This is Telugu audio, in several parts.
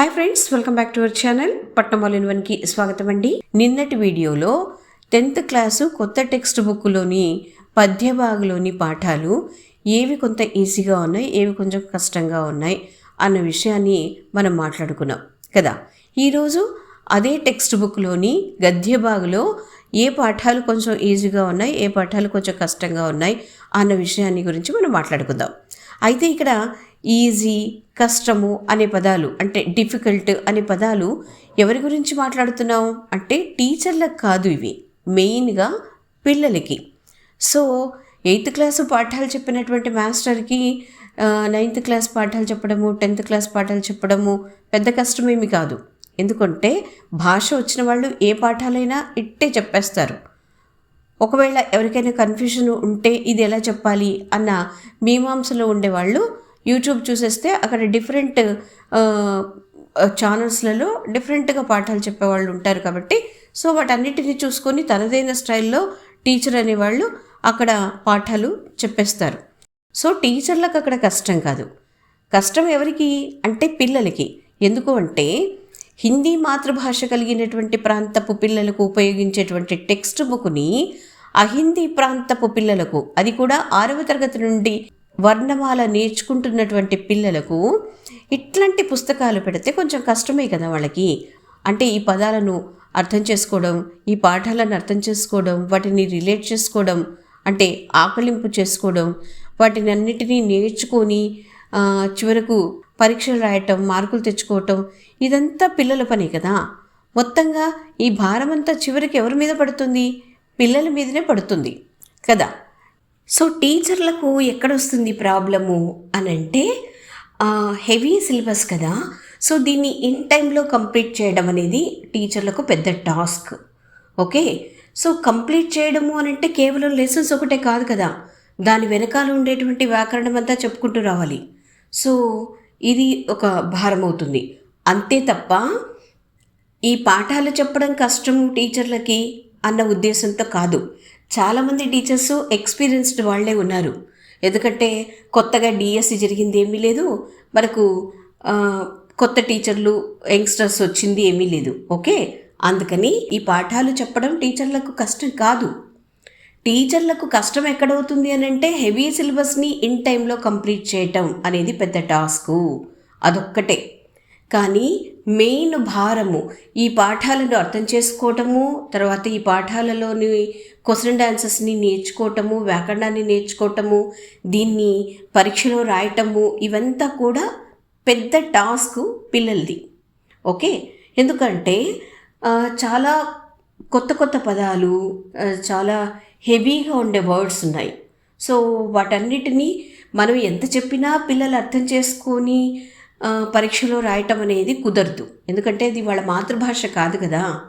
Hi friends welcome back to our channel Patnam all in వన్కి స్వాగతం అండి నిన్నటి వీడియోలో టెన్త్ క్లాసు కొత్త టెక్స్ట్ బుక్లోని పద్యభాగలోని పాఠాలు ఏవి కొంత ఈజీగా ఉన్నాయి ఏవి కొంచెం కష్టంగా ఉన్నాయి అన్న విషయాన్ని మనం మాట్లాడుకున్నాం కదా? ఈరోజు అదే టెక్స్ట్ బుక్లోని గద్య భాగంలో ఏ పాఠాలు కొంచెం ఈజీగా ఉన్నాయి ఏ పాఠాలు కొంచెం కష్టంగా ఉన్నాయి అన్న విషయాన్ని గురించి మనం మాట్లాడుకుందాం. అయితే ఇక్కడ ఈజీ కష్టము అనే పదాలు అంటే డిఫికల్ట్ అనే పదాలు ఎవరి గురించి మాట్లాడుతున్నాం అంటే టీచర్లకు కాదు ఇవి మెయిన్గా పిల్లలకి. సో ఎయిత్ క్లాసు పాఠాలు చెప్పినటువంటి మాస్టర్కి నైన్త్ క్లాస్ పాఠాలు చెప్పడము టెన్త్ క్లాస్ పాఠాలు చెప్పడము పెద్ద కష్టమేమి కాదు. ఎందుకంటే భాష వచ్చిన వాళ్ళు ఏ పాఠాలైనా ఇట్టే చెప్పేస్తారు. ఒకవేళ ఎవరికైనా కన్ఫ్యూజన్ ఉంటే ఇది ఎలా చెప్పాలి అన్న మీమాంసలో ఉండేవాళ్ళు యూట్యూబ్ చూసేస్తే అక్కడ డిఫరెంట్ ఛానల్స్లలో డిఫరెంట్గా పాఠాలు చెప్పేవాళ్ళు ఉంటారు కాబట్టి సో వాటన్నిటిని చూసుకొని తనదైన స్టైల్లో టీచర్ అనేవాళ్ళు అక్కడ పాఠాలు చెప్పేస్తారు. సో టీచర్లకు అక్కడ కష్టం కాదు. కష్టం ఎవరికి? అంటే పిల్లలకి. ఎందుకు అంటే హిందీ మాతృభాష కలిగినటువంటి ప్రాంతపు పిల్లలకు ఉపయోగించేటువంటి టెక్స్ట్ బుక్ని అహిందీ ప్రాంతపు పిల్లలకు అది కూడా ఆరవ తరగతి నుండి వర్ణమాల నేర్చుకుంటున్నటువంటి పిల్లలకు ఇట్లాంటి పుస్తకాలు పెడితే కొంచెం కష్టమే కదా వాళ్ళకి. అంటే ఈ పదాలను అర్థం చేసుకోవడం ఈ పాఠాలను అర్థం చేసుకోవడం వాటిని రిలేట్ చేసుకోవడం అంటే ఆకలింపు చేసుకోవడం వాటిని అన్నిటినీ నేర్చుకొని చివరకు పరీక్షలు రాయటం మార్కులు తెచ్చుకోవటం ఇదంతా పిల్లల పని కదా. మొత్తంగా ఈ భారమంతా చివరికి ఎవరి మీద పడుతుంది? పిల్లల మీదనే పడుతుంది కదా. సో టీచర్లకు ఎక్కడొస్తుంది ప్రాబ్లము అని అంటే హెవీ సిలబస్ కదా. సో దీన్ని ఇన్ టైంలో కంప్లీట్ చేయడం అనేది టీచర్లకు పెద్ద టాస్క్ ఓకే సో కంప్లీట్ చేయడము అని అంటే కేవలం లెసన్స్ ఒకటే కాదు కదా. దాని వెనకాల ఉండేటువంటి వ్యాకరణం అంతా చెప్పుకుంటూ రావాలి. సో ఇది ఒక భారం అవుతుంది. అంతే తప్ప ఈ పాఠాలు చెప్పడం కష్టం టీచర్లకి అన్న ఉద్దేశంతో కాదు. చాలామంది టీచర్స్ ఎక్స్పీరియన్స్డ్ వాళ్ళే ఉన్నారు. ఎందుకంటే కొత్తగా డిఎస్సి జరిగింది ఏమీ లేదు. మనకు కొత్త టీచర్లు యంగ్స్టర్స్ వచ్చింది ఏమీ లేదు. ఓకే? అందుకని ఈ పాఠాలు చెప్పడం టీచర్లకు కష్టం కాదు. టీచర్లకు కష్టం ఎక్కడవుతుంది అని అంటే హెవీ సిలబస్ని ఇన్ టైంలో కంప్లీట్ చేయటం అనేది పెద్ద టాస్కు. అదొక్కటే. కానీ మెయిన్ భారము ఈ పాఠాలను అర్థం చేసుకోవటము తర్వాత ఈ పాఠాలలోని క్వశ్చన్ ఆన్సర్స్ని నేర్చుకోవటము వ్యాకరణాన్ని నేర్చుకోవటము దీన్ని పరీక్షలో రాయటము ఇవంతా కూడా పెద్ద టాస్క్ పిల్లలది. ఓకే? ఎందుకంటే చాలా కొత్త కొత్త పదాలు చాలా హెవీగా ఉండే వర్డ్స్ ఉన్నాయి. సో వాటన్నిటినీ మనం ఎంత చెప్పినా పిల్లలు అర్థం చేసుకొని పరీక్షలో రాయటం అనేది కుదరదు. ఎందుకంటే అది వాళ్ళ మాతృభాష కాదు కదా.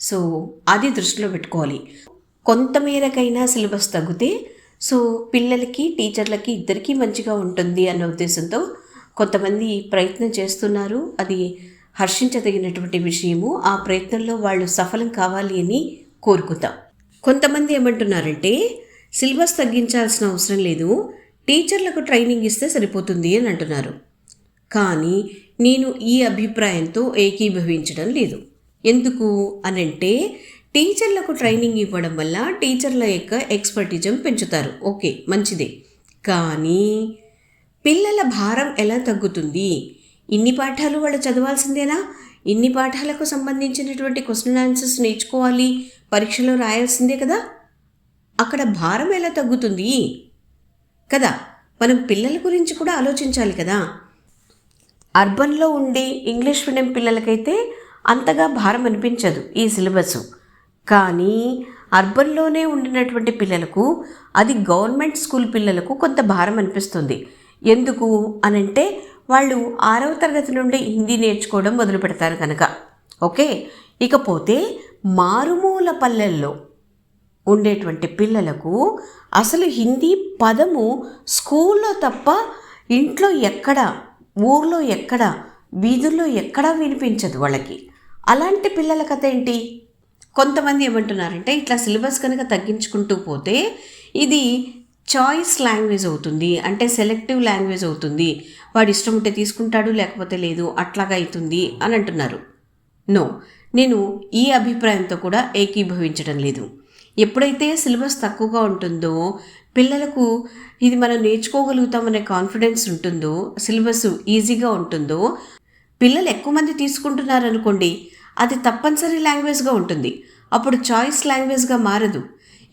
సో అది దృష్టిలో పెట్టుకోవాలి. కొంతమేరకైనా సిలబస్ తగ్గితే సో పిల్లలకి టీచర్లకి ఇద్దరికీ మంచిగా ఉంటుంది అన్న ఉద్దేశంతో కొంతమంది ప్రయత్నం చేస్తున్నారు. అది హర్షించదగినటువంటి విషయము. ఆ ప్రయత్నంలో వాళ్ళు సఫలం కావాలి అని కోరుకుందాం కొంతమంది ఏమంటున్నారంటే సిలబస్ తగ్గించాల్సిన అవసరం లేదు. టీచర్లకు ట్రైనింగ్ ఇస్తే సరిపోతుంది అని అంటున్నారు. కానీ నేను ఈ అభిప్రాయంతో ఏకీభవించడం లేదు. ఎందుకు అనంటే టీచర్లకు ట్రైనింగ్ ఇవ్వడం వల్ల టీచర్ల యొక్క ఎక్స్పర్టిజం పెంచుతారు. ఓకే మంచిదే. కానీ పిల్లల భారం ఎలా తగ్గుతుంది? ఇన్ని పాఠాలు వాళ్ళు చదవాల్సిందేనా? ఇన్ని పాఠాలకు సంబంధించినటువంటి క్వశ్చన్ ఆన్సర్స్ నేర్చుకోవాలి పరీక్షలో రాయాల్సిందే కదా? అక్కడ భారం ఎలా తగ్గుతుంది? కదా మనం పిల్లల గురించి కూడా ఆలోచించాలి కదా. అర్బన్లో ఉండే ఇంగ్లీష్ మీడియం పిల్లలకైతే అంతగా భారం అనిపించదు ఈ సిలబస్. కానీ అర్బన్లోనే ఉండినటువంటి పిల్లలకు అది గవర్నమెంట్ స్కూల్ పిల్లలకు కొంత భారం అనిపిస్తుంది. ఎందుకు అనంటే వాళ్ళు ఆరవ తరగతి నుండి హిందీ నేర్చుకోవడం మొదలు పెడతారు కనుక. ఓకే? ఇకపోతే మారుమూల పల్లెల్లో ఉండేటువంటి పిల్లలకు అసలు హిందీ పదము స్కూల్లో తప్ప ఇంట్లో ఎక్కడ ఊర్లో ఎక్కడ వీధుల్లో ఎక్కడా వినిపించదు వాళ్ళకి. అలాంటి పిల్లల కథ ఏంటి? కొంతమంది ఏమంటున్నారంటే ఇట్లా సిలబస్ కనుక తగ్గించుకుంటూ పోతే ఇది చాయిస్ లాంగ్వేజ్ అవుతుంది అంటే సెలెక్టివ్ లాంగ్వేజ్ అవుతుంది. వాడు ఇష్టం ఉంటే తీసుకుంటాడు లేకపోతే లేదు అట్లాగా అవుతుంది అని అంటున్నారు. నో నేను ఈ అభిప్రాయంతో కూడా ఏకీభవించడం లేదు. ఎప్పుడైతే సిలబస్ తక్కువగా ఉంటుందో పిల్లలకు ఇది మనం నేర్చుకోగలుగుతామనే కాన్ఫిడెన్స్ ఉంటుందో సిలబస్ ఈజీగా ఉంటుందో పిల్లలు ఎక్కువ మంది తీసుకుంటున్నారు అనుకోండి అది తప్పనిసరి లాంగ్వేజ్గా ఉంటుంది. అప్పుడు చాయిస్ లాంగ్వేజ్గా మారదు.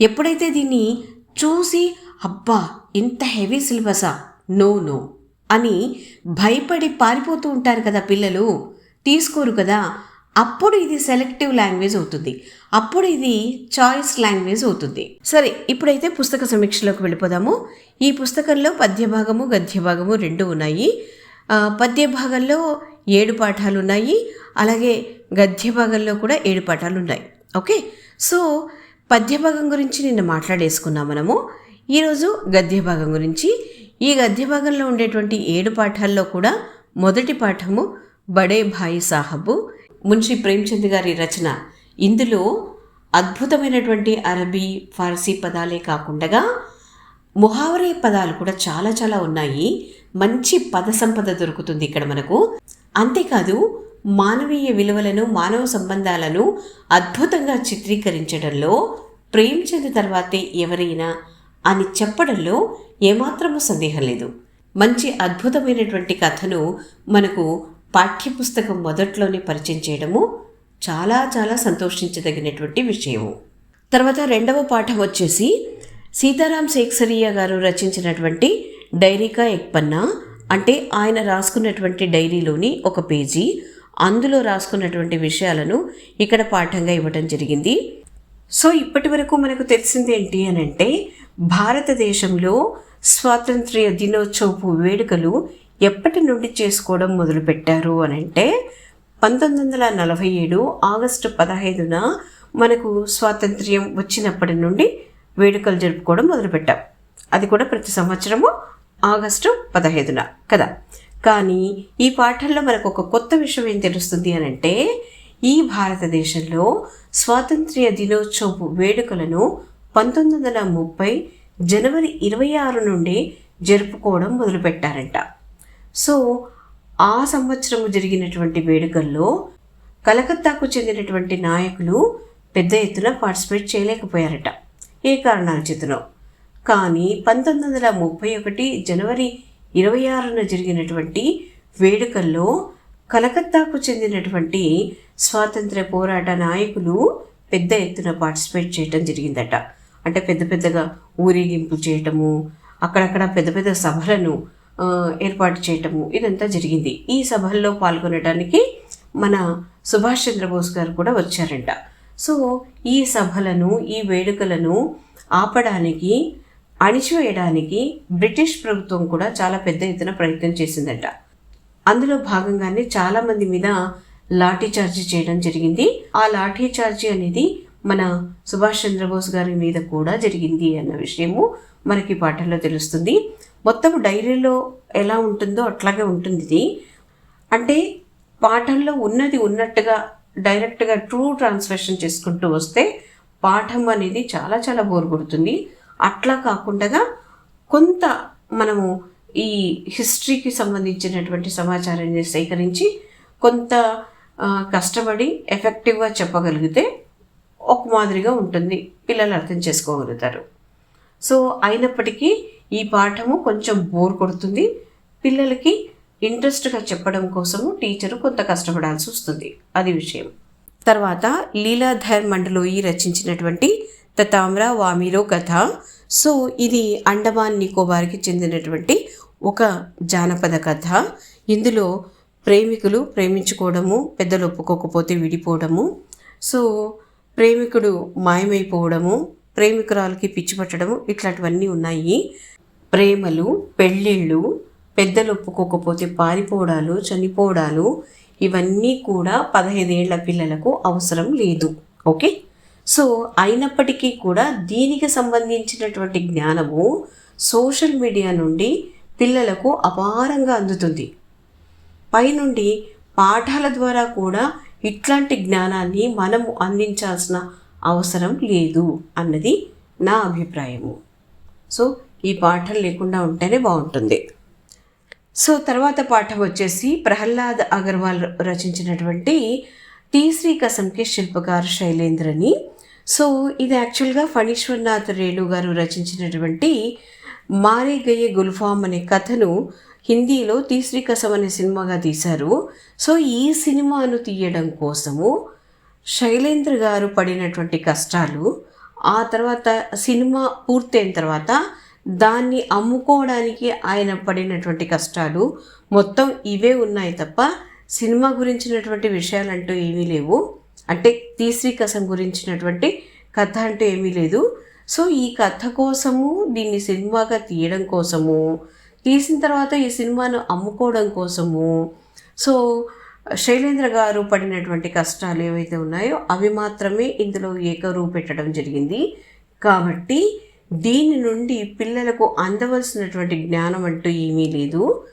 ఎప్పుడైతే దీన్ని చూసి అబ్బా ఇంత హెవీ సిలబసా? నో నో అని భయపడి పారిపోతూ ఉంటారు కదా పిల్లలు తీసుకోరు కదా. అప్పుడు ఇది సెలెక్టివ్ లాంగ్వేజ్ అవుతుంది. అప్పుడు ఇది చాయిస్ లాంగ్వేజ్ అవుతుంది. సరే ఇప్పుడైతే పుస్తక సమీక్షలోకి వెళ్ళిపోదాము. ఈ పుస్తకంలో పద్యభాగము గద్యభాగము గద్య భాగము రెండు ఉన్నాయి. పద్యభాగంలో ఏడు పాఠాలు ఉన్నాయి. అలాగే గద్యభాగంలో కూడా ఏడు పాఠాలు ఉన్నాయి. ఓకే? సో పద్యభాగం గురించి నిన్న మాట్లాడేసుకున్నాం మనము. ఈరోజు గద్యభాగం గురించి. ఈ గద్యభాగంలో ఉండేటువంటి ఏడు పాఠాల్లో కూడా మొదటి పాఠము బడే భాయి సాహబు మున్షి ప్రేమ్చంద్ గారి రచన. ఇందులో అద్భుతమైనటువంటి అరబీ ఫార్సీ పదాలే కాకుండా ముహావరే పదాలు కూడా చాలా చాలా ఉన్నాయి. మంచి పద సంపద దొరుకుతుంది ఇక్కడ మనకు. అంతేకాదు మానవీయ విలువలను మానవ సంబంధాలను అద్భుతంగా చిత్రీకరించడంలో ప్రేమ్చంద్ తర్వాతే ఎవరైనా అని చెప్పడంలో ఏమాత్రమూ సందేహం లేదు. మంచి అద్భుతమైనటువంటి కథను మనకు పాఠ్యపుస్తకం మొదట్లోనే పరిచయం చేయడము చాలా చాలా సంతోషించదగినటువంటి విషయము. తర్వాత రెండవ పాఠం వచ్చేసి సీతారాం శేక్సరియా గారు రచించినటువంటి డైరీకా ఎక్పన్నా అంటే ఆయన రాసుకున్నటువంటి డైరీలోని ఒక పేజీ అందులో రాసుకున్నటువంటి విషయాలను ఇక్కడ పాఠంగా ఇవ్వడం జరిగింది. సో ఇప్పటి వరకు మనకు తెలిసింది ఏంటి అని అంటే భారతదేశంలో స్వాతంత్ర్య దినోత్సవపు వేడుకలు ఎప్పటి నుండి చేసుకోవడం మొదలుపెట్టారు అని అంటే పంతొమ్మిది వందల నలభై ఏడు ఆగస్టు పదహైదున మనకు స్వాతంత్ర్యం వచ్చినప్పటి నుండి వేడుకలు జరుపుకోవడం మొదలుపెట్టాం. అది కూడా ప్రతి సంవత్సరము ఆగస్టు పదహైదున కదా? కానీ ఈ పాఠంలో మనకు ఒక కొత్త విషయం ఏం తెలుస్తుంది అని అంటే ఈ భారతదేశంలో స్వాతంత్ర్య దినోత్సవ వేడుకలను పంతొమ్మిది వందల ముప్పై జనవరి ఇరవై ఆరు నుండి జరుపుకోవడం మొదలుపెట్టారంట. సో ఆ సంవత్సరము జరిగినటువంటి వేడుకల్లో కలకత్తాకు చెందినటువంటి నాయకులు పెద్ద ఎత్తున పార్టిసిపేట్ చేయలేకపోయారట. ఏ కారణాల చేతనో. కానీ పంతొమ్మిది వందల ముప్పై ఒకటి జనవరి ఇరవై ఆరున జరిగినటువంటి వేడుకల్లో కలకత్తాకు చెందినటువంటి స్వాతంత్ర పోరాట నాయకులు పెద్ద ఎత్తున పార్టిసిపేట్ చేయటం జరిగిందట. అంటే పెద్ద పెద్దగా ఊరేగింపు చేయటము అక్కడక్కడ పెద్ద పెద్ద సభలను ఏర్పాటు చేయటము ఇదంతా జరిగింది. ఈ సభల్లో పాల్గొనడానికి మన సుభాష్ చంద్రబోస్ గారు కూడా వచ్చారంట. సో ఈ సభలను ఈ వేడుకలను ఆపడానికి అణిచివేయడానికి బ్రిటిష్ ప్రభుత్వం కూడా చాలా పెద్ద ఎత్తున ప్రయత్నం చేసిందట. అందులో భాగంగానే చాలామంది మీద లాఠీ చార్జీ చేయడం జరిగింది. ఆ లాఠీ చార్జీ అనేది మన సుభాష్ చంద్రబోస్ గారి మీద కూడా జరిగింది అన్న విషయము మనకి పాటల్లో పాఠంలో తెలుస్తుంది. మొత్తం డైరీలో ఎలా ఉంటుందో అట్లాగే ఉంటుంది ఇది. అంటే పాఠంలో ఉన్నది ఉన్నట్టుగా డైరెక్ట్గా ట్రూ ట్రాన్స్లేషన్ చేసుకుంటూ వస్తే పాఠం అనేది చాలా చాలా బోర్ కొడుతుంది అట్లా కాకుండా కొంత మనము ఈ హిస్టరీకి సంబంధించినటువంటి సమాచారాన్ని సేకరించి కొంత కష్టపడి ఎఫెక్టివ్గా చెప్పగలిగితే ఒక మాదిరిగా ఉంటుంది. పిల్లలు అర్థం చేసుకోగలుగుతారు. సో అయినప్పటికీ ఈ పాఠము కొంచెం బోర్ కొడుతుంది. పిల్లలకి ఇంట్రెస్ట్గా చెప్పడం కోసము టీచరు కొంత కష్టపడాల్సి వస్తుంది. అది విషయం. తర్వాత లీలాధర్ మండలోయి రచించినటువంటి తతామ్ర వామిరో కథ. సో ఇది అండమాన్ నికోబార్కి చెందినటువంటి ఒక జానపద కథ. ఇందులో ప్రేమికులు ప్రేమించుకోవడము పెద్దలు ఒప్పుకోకపోతే విడిపోవడము. సో ప్రేమికుడు మాయమైపోవడము ప్రేమికురాలకి పిచ్చి పట్టడము ఇట్లాంటివన్నీ ఉన్నాయి. ప్రేమలు పెళ్ళిళ్ళు పెద్దలు ఒప్పుకోకపోతే పారిపోవడాలు చనిపోవడాలు ఇవన్నీ కూడా పదహైదేళ్ళ పిల్లలకు అవసరం లేదు. ఓకే? సో అయినప్పటికీ కూడా దీనికి సంబంధించినటువంటి జ్ఞానము సోషల్ మీడియా నుండి పిల్లలకు అపారంగా అందుతుంది. పైనుండి పాఠాల ద్వారా కూడా ఇట్లాంటి జ్ఞానాన్ని మనము అందించాల్సిన అవసరం లేదు అన్నది నా అభిప్రాయము. సో ఈ పాఠం లేకుండా ఉంటేనే బాగుంటుంది. సో తర్వాత పాఠం వచ్చేసి ప్రహ్లాద్ అగర్వాల్ రచించినటువంటి తీశ్రీ కసంకి శిల్పకారు శైలేంద్రని. సో ఇది యాక్చువల్గా ఫణీశ్వర్నాథ్ రేణు గారు రచించినటువంటి మారే గయ్యే గుల్ఫామ్ అనే కథను హిందీలో తీశ్రీ కసం అనే సినిమాగా తీశారు. సో ఈ సినిమాను తీయడం కోసము శైలేంద్ర గారు పడినటువంటి కష్టాలు ఆ తర్వాత సినిమా పూర్తయిన తర్వాత దాన్ని అమ్ముకోవడానికి ఆయన పడినటువంటి కష్టాలు మొత్తం ఇవే ఉన్నాయి తప్ప సినిమా గురించినటువంటి విషయాలు అంటూ ఏమీ లేవు. అంటే తీశ్రీ కసం గురించినటువంటి కథ అంటూ ఏమీ లేదు. సో ఈ కథ కోసము దీన్ని సినిమాగా తీయడం కోసము తీసిన తర్వాత ఈ సినిమాను అమ్ముకోవడం కోసము సో శైలేంద్ర గారు పడినటువంటి కష్టాలు ఏవైతే ఉన్నాయో అవి మాత్రమే ఇందులో ఏకరూ పెట్టడం జరిగింది. కాబట్టి దీని నుండి పిల్లలకు అందవలసినటువంటి జ్ఞానం అంటూ ఏమీ లేదు.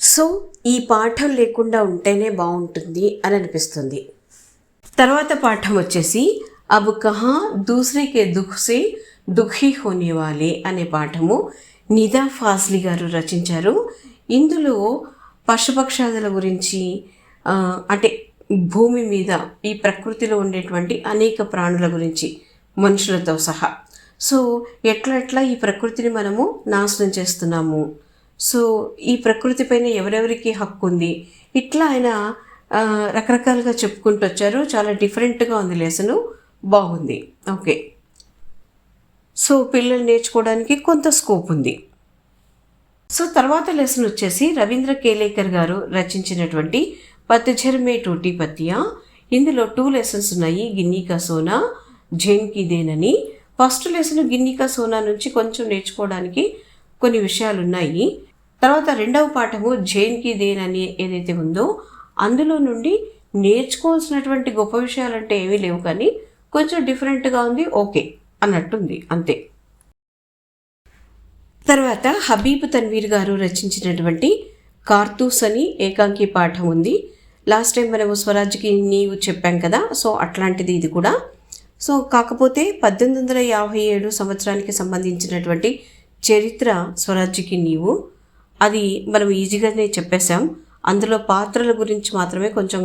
సో ఈ పాఠం లేకుండా ఉంటేనే బాగుంటుంది అని అనిపిస్తుంది. తర్వాత పాఠం వచ్చేసి అబ్ కహా దూసరికే దుఃఖసే దుఃఖీ హోనేవాలే అనే పాఠము నిదా ఫాస్లీ గారు రచించారు. ఇందులో పశుపక్షాదుల గురించి అంటే భూమి మీద ఈ ప్రకృతిలో ఉండేటువంటి అనేక ప్రాణుల గురించి మనుషులతో సహా సో ఎట్లా ఎట్లా ఈ ప్రకృతిని మనము నాశనం చేస్తున్నాము? సో ఈ ప్రకృతి పైన ఎవరెవరికి హక్కు ఉంది? ఇట్లా ఆయన రకరకాలుగా చెప్పుకుంటూ వచ్చారు. చాలా డిఫరెంట్గా ఉంది లెసను. బాగుంది. ఓకే. సో పిల్లలు నేర్చుకోవడానికి కొంత స్కోప్ ఉంది. సో తర్వాత లెసన్ వచ్చేసి రవీంద్ర కేలేకర్ గారు రచించినటువంటి పత్తిఝర్ మే టూటీ పత్తియా. ఇందులో టూ లెసన్స్ ఉన్నాయి. గిన్నీ కసోనా జైన్కి దేనని ఫస్ట్ లెసన్ గిన్నికా సోనా నుంచి కొంచెం నేర్చుకోవడానికి కొన్ని విషయాలు ఉన్నాయి తర్వాత రెండవ పాఠము జైన్కి దేన్ అని ఏదైతే ఉందో అందులో నుండి నేర్చుకోవాల్సినటువంటి గొప్ప విషయాలంటే ఏమీ లేవు కానీ కొంచెం డిఫరెంట్గా ఉంది ఓకే అన్నట్టుంది అంతే. తర్వాత హబీబ్ తన్వీర్ గారు రచించినటువంటి కార్తూస్ అని ఏకాంకి పాఠం ఉంది. లాస్ట్ టైం మనము స్వరాజ్కి నీవు చెప్పాం కదా సో అట్లాంటిది ఇది కూడా సో కాకపోతే పద్దెనిమిది వందల యాభై ఏడు సంవత్సరానికి సంబంధించినటువంటి చరిత్ర స్వరాజ్యకి నీవు. అది మనం ఈజీగానే చెప్పేశాం. అందులో పాత్రల గురించి మాత్రమే కొంచెం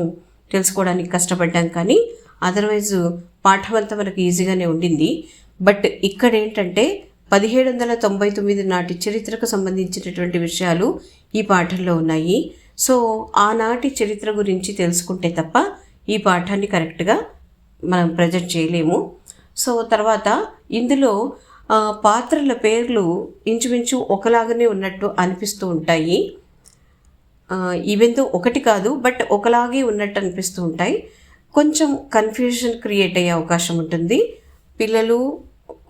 తెలుసుకోవడానికి కష్టపడ్డాం కానీ అదర్వైజ్ పాఠం అంతా మనకు ఈజీగానే ఉండింది. బట్ ఇక్కడ ఏంటంటే పదిహేడు వందల తొంభై తొమ్మిది నాటి చరిత్రకు సంబంధించినటువంటి విషయాలు ఈ పాఠంలో ఉన్నాయి. సో ఆనాటి చరిత్ర గురించి తెలుసుకుంటే తప్ప ఈ పాఠాన్ని కరెక్ట్గా మనం ప్రజెంట్ చేయలేము. సో తర్వాత ఇందులో పాత్రల పేర్లు ఇంచుమించు ఒకలాగానే ఉన్నట్టు అనిపిస్తూ ఉంటాయి. ఈవెంతో ఒకటి కాదు బట్ ఒకలాగే ఉన్నట్టు అనిపిస్తూ ఉంటాయి. కొంచెం కన్ఫ్యూజన్ క్రియేట్ అయ్యే అవకాశం ఉంటుంది. పిల్లలు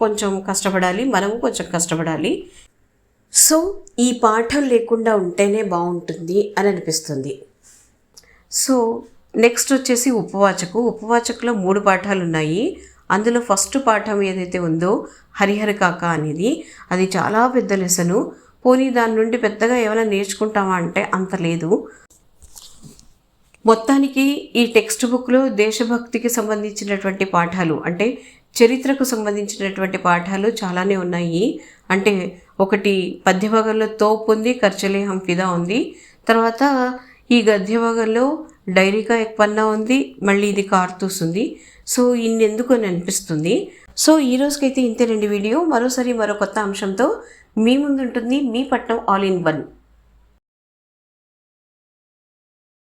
కొంచెం కష్టపడాలి మనము కొంచెం కష్టపడాలి. సో ఈ పాఠం లేకుండా ఉంటేనే బాగుంటుంది అని అనిపిస్తుంది. సో నెక్స్ట్ వచ్చేసి ఉపవాచకు. ఉపవాచకులో మూడు పాఠాలు ఉన్నాయి అందులో ఫస్ట్ పాఠం ఏదైతే ఉందో హరిహర కాక అనేది. అది చాలా పెద్ద లెసను. పోనీ దాని నుండి పెద్దగా ఏమైనా నేర్చుకుంటామా అంటే అంత లేదు. మొత్తానికి ఈ టెక్స్ట్ బుక్లో దేశభక్తికి సంబంధించినటువంటి పాఠాలు అంటే చరిత్రకు సంబంధించినటువంటి పాఠాలు చాలానే ఉన్నాయి. అంటే ఒకటి పద్యభాగంలో తోపు ఉంది ఖర్చలేహం ఫిదా ఉంది. తర్వాత ఈ గద్యభాగంలో డైరీగా ఎక్కువన్నా ఉంది మళ్ళీ ఇది కార్తూస్ ఉంది. సో ఇన్నెందుకు అని అనిపిస్తుంది. సో ఈ రోజుకైతే ఇంతేనండి వీడియో. మరోసారి మరో కొత్త అంశంతో మీ ముందుంటుంది మీ పట్నం ఆల్ ఇన్ వన్.